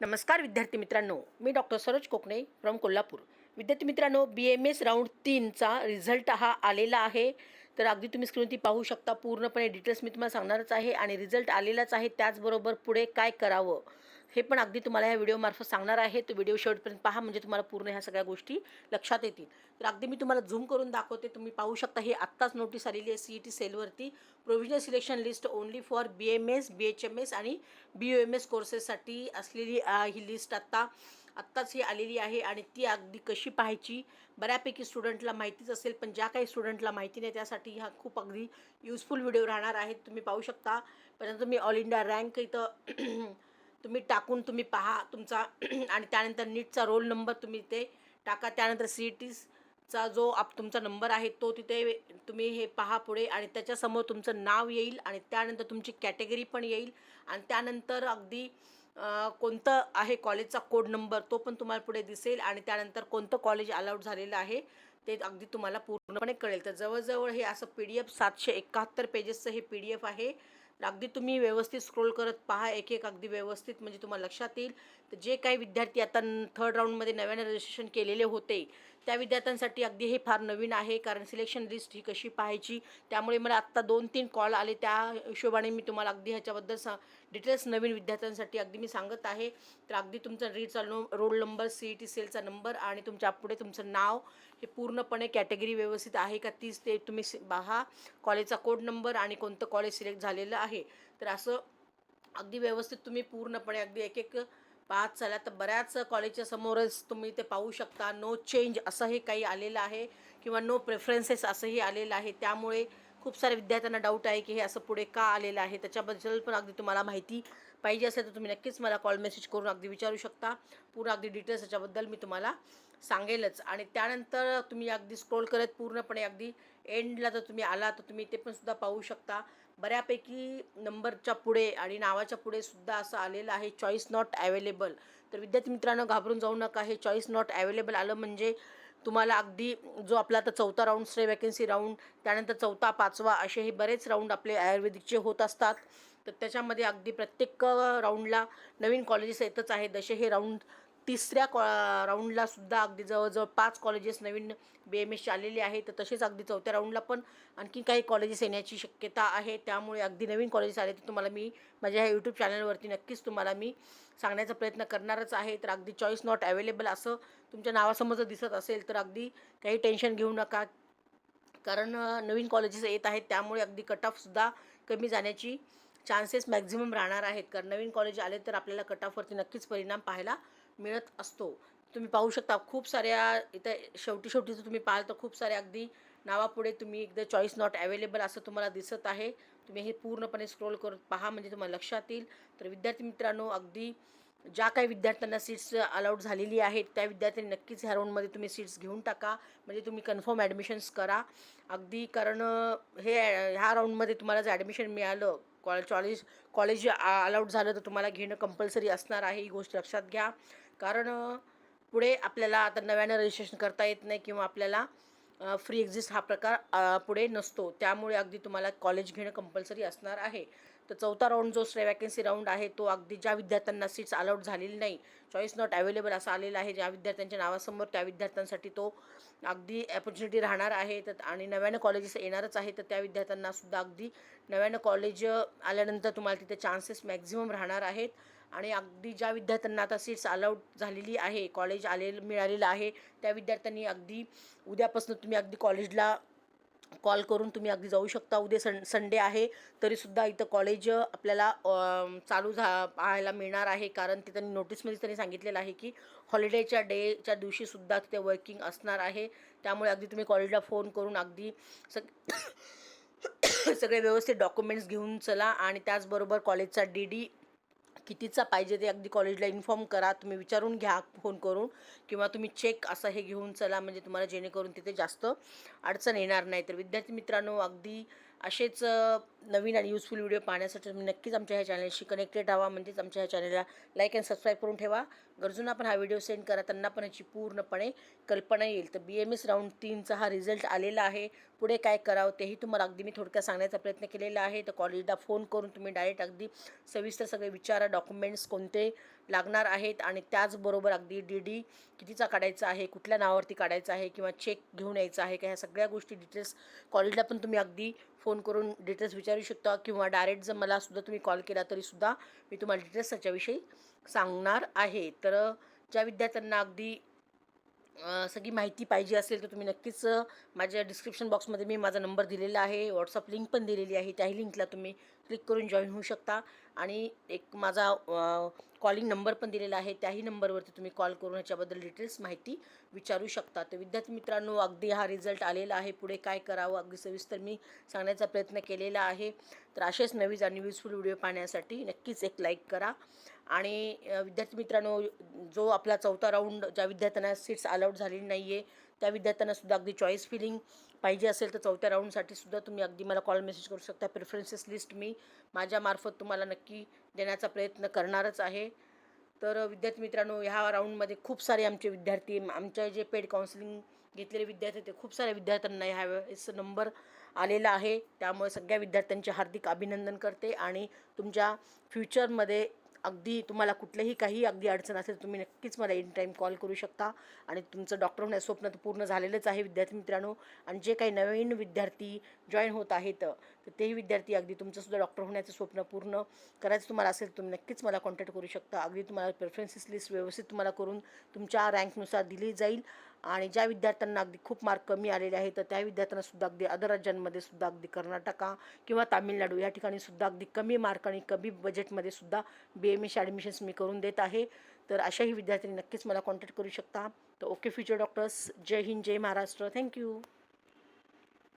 नमस्कार विद्यार्थी मित्रांनो मी डॉक्टर सरोज कोकणे फ्रॉम कोल्हापूर. विद्यार्थी मित्रांनो बी एम एस राऊंड तीनचा रिझल्ट हा आलेला आहे. तर अगदी तुम्ही स्क्रीनवरती पाहू शकता पूर्णपणे डिटेल्स मी तुम्हाला सांगणारच आहे आणि रिझल्ट आलेलाच आहे. त्याचबरोबर पुढे काय करावं? हे पण अगदी तुम्हाला ह्या व्हिडिओमार्फत सांगणार आहे. तो व्हिडिओ शेवटपर्यंत पहा म्हणजे तुम्हाला पूर्ण ह्या सगळ्या गोष्टी लक्षात येतील. तर अगदी मी तुम्हाला झूम करून दाखवते. तुम्ही पाहू शकता हे आत्ताच नोटीस आलेली आहे C E T सेलवरती provisional selection list only for B M S B H M S आणि बी ओ एम एस कोर्सेससाठी असलेली ही लिस्ट आत्ता आत्ताच ही आलेली आहे आणि ती अगदी कशी पाहायची बऱ्यापैकी स्टुडंटला माहितीच असेल पण ज्या काही स्टुडंटला माहिती नाही त्यासाठी हा खूप अगदी युजफुल व्हिडिओ राहणार आहे. तुम्ही पाहू शकता. परंतु मी ऑल इंडिया रँक इथं तुम्ही टाकून तुम्ही पहा तुमचा आणि त्यानंतर नीटचा रोल नंबर तुम्ही ते टाका. त्यानंतर सी ई टीचा जो आप तुमचा नंबर आहे तो तिथे तुम्ही हे पहा पुढे आणि त्याच्यासमोर तुमचं नाव येईल आणि त्यानंतर तुमची कॅटेगरी पण येईल. आणि त्यानंतर अगदी कोणतं आहे कॉलेजचा कोड नंबर तो पण तुम्हाला पुढे दिसेल आणि त्यानंतर कोणतं कॉलेज अलाउड झालेलं आहे ते अगदी तुम्हाला पूर्णपणे कळेल. तर जवळजवळ हे असं पी डी एफ सातशे एकाहत्तर पेजेसचं हे पी डी एफ आहे. अगदी तुम्ही व्यवस्थित स्क्रोल करत पहा एक एक अगदी व्यवस्थित म्हणजे तुम्हाला लक्षात येईल. तर जे काही विद्यार्थी आता थर्ड राऊंडमध्ये नव्यानं रजिस्ट्रेशन केलेले होते त्या विद्यार्थ्यांसाठी अगदी हे फार नवीन आहे कारण सिलेक्शन लिस्ट ही कशी पाहायची? त्यामुळे मला आत्ता दोन तीन कॉल आले. त्या हिशोबाने मी तुम्हाला अगदी ह्याच्याबद्दल सा डिटेल्स नवीन विद्यार्थ्यांसाठी अगदी मी सांगत आहे. तर अगदी तुमचा रीडचा no roll number C E T सेलचा number आणि तुमच्यापुढे तुमचं नाव हे पूर्णपणे कॅटेगरी व्यवस्थित आहे का तीच ते तुम्ही पहा. कॉलेजचा कोड नंबर आणि कोणतं कॉलेज सिलेक्ट झालेलं आहे. तर असं अगदी व्यवस्थित तुम्ही पूर्णपणे अगदी एक एक पाहत चला तर बऱ्याच कॉलेजच्या समोरच तुम्ही ते पाहू शकता. नो चेंज असंही काही आलेलं आहे किंवा नो प्रेफरन्सेस असंही आलेलं आहे. त्यामुळे खूप साऱ्या विद्यार्थ्यांना डाऊट आहे की हे असं पुढे का आलेलं आहे. त्याच्याबद्दल पण अगदी तुम्हाला माहिती पाहिजे असेल तर तुम्ही नक्कीच मला कॉल मेसेज करून अगदी विचारू शकता. पूर्ण अगदी डिटेल्स याच्याबद्दल मी तुम्हाला सांगेलच. आणि त्यानंतर तुम्ही अगदी स्क्रोल करत पूर्णपणे अगदी एंडला जर तुम्ही आला तर तुम्ही ते पण सुद्धा पाहू शकता. बऱ्यापैकी नंबरच्या पुढे आणि नावाच्या पुढे सुद्धा असं आलेलं आहे चॉईस नॉट अवेलेबल तर विद्यार्थी मित्रांनो घाबरून जाऊ नका. हे चॉईस नॉट अवेलेबल आलं म्हणजे तुम्हाला अगदी जो आपला आता चौथा राऊंड स्टे वॅकन्सी राऊंड त्यानंतर चौथा पाचवा असे हे बरेच राऊंड आपले आयुर्वेदिकचे होत असतात. तर त्याच्यामध्ये अगदी प्रत्येक राऊंडला नवीन कॉलेजेस येतच आहे जसे हे राऊंड तिसऱ्या कॉ राऊंडला सुद्धा अगदी जवळजवळ पाच कॉलेजेस नवीन बी एम एसचे आलेले आहे तर तसेच अगदी चौथ्या राऊंडला पण आणखी काही कॉलेजेस येण्याची शक्यता आहे. त्यामुळे अगदी नवीन कॉलेजेस आले तर तुम्हाला मी माझ्या ह्या यूट्यूब चॅनलवरती नक्कीच तुम्हाला मी सांगण्याचा प्रयत्न करणारच आहे. तर अगदी चॉईस नॉट अवेलेबल असं तुमच्या नावासमोर जर दिसत असेल तर अगदी काही टेन्शन घेऊ नका. कारण नवीन कॉलेजेस येत आहेत. त्यामुळे अगदी कट ऑफसुद्धा कमी जाण्याची चान्सेस मॅक्झिमम राहणार आहेत. कारण नवीन कॉलेज आले तर आपल्याला कट ऑफवरती नक्कीच परिणाम पाहायला मिळत असतो. तुम्ही पाहू शकता खूप साऱ्या इथं शेवटी शेवटी जर तुम्ही पाहाल तर खूप साऱ्या अगदी नावापुढे तुम्ही एकदा चॉईस नॉट अवेलेबल असं तुम्हाला दिसत आहे. तुम्ही हे पूर्णपणे स्क्रोल करून पहा म्हणजे तुम्हाला लक्षात येईल. तर विद्यार्थी मित्रांनो अगदी ज्या काही विद्यार्थ्यांना सीट्स अलाउड झालेली आहेत त्या विद्यार्थ्यांनी नक्कीच ह्या राऊंडमध्ये तुम्ही सीट्स घेऊन टाका. म्हणजे तुम्ही कन्फर्म ॲडमिशन्स करा. अगदी कारण हे ह्या राऊंडमध्ये तुम्हाला जर ॲडमिशन मिळालं कॉलेज कॉलेज कॉलेज अलाउड झालं तर तुम्हाला घेणं कंपल्सरी असणार आहे. ही गोष्ट लक्षात घ्या. कारण पुढे आपल्याला आता नव्यानं रजिस्ट्रेशन करता येत नाही किंवा आपल्याला फ्री एक्झिस्ट हा प्रकार पुढे नसतो. त्यामुळे अगदी तुम्हाला कॉलेज घेणं कंपल्सरी असणार आहे. तर चौथा राऊंड जो स्टे वॅकन्सी राऊंड आहे तो अगदी ज्या विद्यार्थ्यांना सीट्स अलाउड झालेली नाही चॉईस नॉट अवेलेबल असा आलेला आहे ज्या विद्यार्थ्यांच्या नावासमोर त्या विद्यार्थ्यांसाठी तो अगदी ॲपॉर्च्युनिटी राहणार आहे. तर आणि नव्यानं कॉलेजेस येणारच आहे तर त्या विद्यार्थ्यांना सुद्धा अगदी नव्यानं कॉलेज आल्यानंतर तुम्हाला तिथे चान्सेस मॅक्झिमम राहणार आहेत. आणि अगदी ज्या विद्यार्थ्यांना आता सीट्स अलाउड झालेली आहे कॉलेज आलेलं मिळालेलं आहे त्या विद्यार्थ्यांनी अगदी उद्यापासून तुम्ही अगदी कॉलेजला कॉल करून तुम्ही अगदी जाऊ शकता. उद्या सं संडे आहे तरीसुद्धा इथं कॉलेज आपल्याला चालू झा पाहायला मिळणार आहे. कारण ते त्यांनी नोटीसमध्ये त्यांनी सांगितलेलं आहे की हॉलिडेच्या डेच्या दिवशीसुद्धा तिथे वर्किंग असणार आहे. त्यामुळे अगदी तुम्ही कॉलेजला फोन करून अगदी सग सगळे व्यवस्थित डॉक्युमेंट्स घेऊन चला. आणि त्याचबरोबर कॉलेजचा डी डी कितीचा पाहिजे ते अगदी कॉलेजला इन्फॉर्म करा तुम्ही विचारून घ्या फोन करून किंवा तुम्ही चेक असं हे घेऊन चला म्हणजे तुम्हाला जेणेकरून तिथे जास्त अडचण येणार नाही. तर विद्यार्थी मित्रांनो अगदी असेच नवीन आणि युजफुल व्हिडिओ पाहण्यासाठी तुम्ही नक्कीच आमच्या ह्या चॅनलशी कनेक्टेड राहा. म्हणजेच आमच्या ह्या चॅनलला लाईक अँड सबस्क्राईब करून ठेवा. गरजूंना पण हा व्हिडिओ सेंड करा त्यांना पण याची पूर्णपणे कल्पना येईल. तर बी एम एस राऊंड तीनचा हा रिझल्ट आलेला आहे. पुढे काय करावं तेही तुम्हाला अगदी मी थोडक्यात सांगण्याचा प्रयत्न केलेला आहे. तर कॉलेजला फोन करून तुम्ही डायरेक्ट अगदी सविस्तर सगळे विचारा डॉक्युमेंट्स कोणते लागणार आहेत आणि त्याचबरोबर अगदी डी डी कितीचा काढायचा आहे कुठल्या नावावरती काढायचा आहे किंवा चेक घेऊन यायचा आहे का ह्या सगळ्या गोष्टी डिटेल्स कॉलेजला पण तुम्ही अगदी फोन करून डिटेल्स विचारू शकता किंवा डायरेक्ट जर मला सुद्धा तुम्ही कॉल केला तरीसुद्धा मी तुम्हाला डिटेल्स त्याच्याविषयी सांगणार आहे. तर ज्या विद्यार्थ्यांना अगदी सगळी माहिती पाहिजे असेल तर तुम्ही नक्कीच माझ्या डिस्क्रिप्शन बॉक्समध्ये मी माझा नंबर दिलेला आहे व्हॉट्सअप लिंक पण दिलेली आहे त्याही लिंकला तुम्ही क्लिक करून जॉईन होऊ शकता. आणि एक माझा कॉलिंग नंबर पण दिलेला आहे. त्याही नंबरवरती तुम्ही कॉल करून ह्याच्याबद्दल डिटेल्स माहिती विचारू शकता. तर विद्यार्थी मित्रांनो अगदी हा रिझल्ट आलेला आहे. पुढे काय करावं? अगदी सविस्तर मी सांगण्याचा प्रयत्न केलेला आहे. तर असेच नवीन आणि युजफुल व्हिडिओ पाहण्यासाठी नक्कीच एक लाईक करा. आणि विद्यार्थी मित्रांनो जो आपला चौथा राऊंड ज्या विद्यार्थ्यांना सीट्स अलाउड झालेली नाही आहे त्या विद्यार्थ्यांना सुद्धा अगदी चॉईस फिलिंग पाहिजे असेल तर चौथ्या राऊंडसाठी सुद्धा तुम्ही अगदी मला कॉल मेसेज करू शकता. प्रेफरन्सेस लिस्ट मी माझ्यामार्फत तुम्हाला नक्की देण्याचा प्रयत्न करणारच आहे. तर विद्यार्थी मित्रांनो ह्या राऊंडमध्ये खूप सारे आमचे विद्यार्थी आमच्या जे पेड काउन्सिलिंग घेतलेले विद्यार्थी ते खूप साऱ्या विद्यार्थ्यांना ह्या वेळेस नंबर आलेला आहे. त्यामुळे सगळ्या विद्यार्थ्यांचे हार्दिक अभिनंदन करते आणि तुमच्या फ्युचरमध्ये अगदी तुम्हाला कुठलंही काही अगदी अडचण असेल तुम्ही नक्कीच मला इन टाईम कॉल करू शकता. आणि तुमचं डॉक्टर होण्याचं स्वप्न तर पूर्ण झालेलंच आहे विद्यार्थी मित्रांनो. आणि जे काही नवीन विद्यार्थी जॉईन होत आहेत तर तेही विद्यार्थी अगदी तुमचंसुद्धा डॉक्टर होण्याचं स्वप्न पूर्ण करायचं तुम्हाला असेल तुम्ही नक्कीच मला कॉन्टॅक्ट करू शकता. अगदी तुम्हाला प्रेफरन्सेस लिस्ट व्यवस्थित तुम्हाला करून तुमच्या रँकनुसार दिली जाईल. आणि ज्या विद्यार्थ्यांना अगदी खूप मार्क कमी आलेले आहेत तर त्या विद्यार्थ्यांना सुद्धा अगदी अदर राज्यांमध्ये सुद्धा अगदी कर्नाटका किंवा तामिळनाडू या ठिकाणी सुद्धा अगदी कमी मार्क आणि कमी बजेटमध्ये सुद्धा बी एम एस ॲडमिशन्स मी करून देत आहे. तर अशाही विद्यार्थ्यांनी नक्कीच मला कॉन्टॅक्ट करू शकता. तर ओके फ्युचर डॉक्टर्स जय हिंद जय महाराष्ट्र. Thank you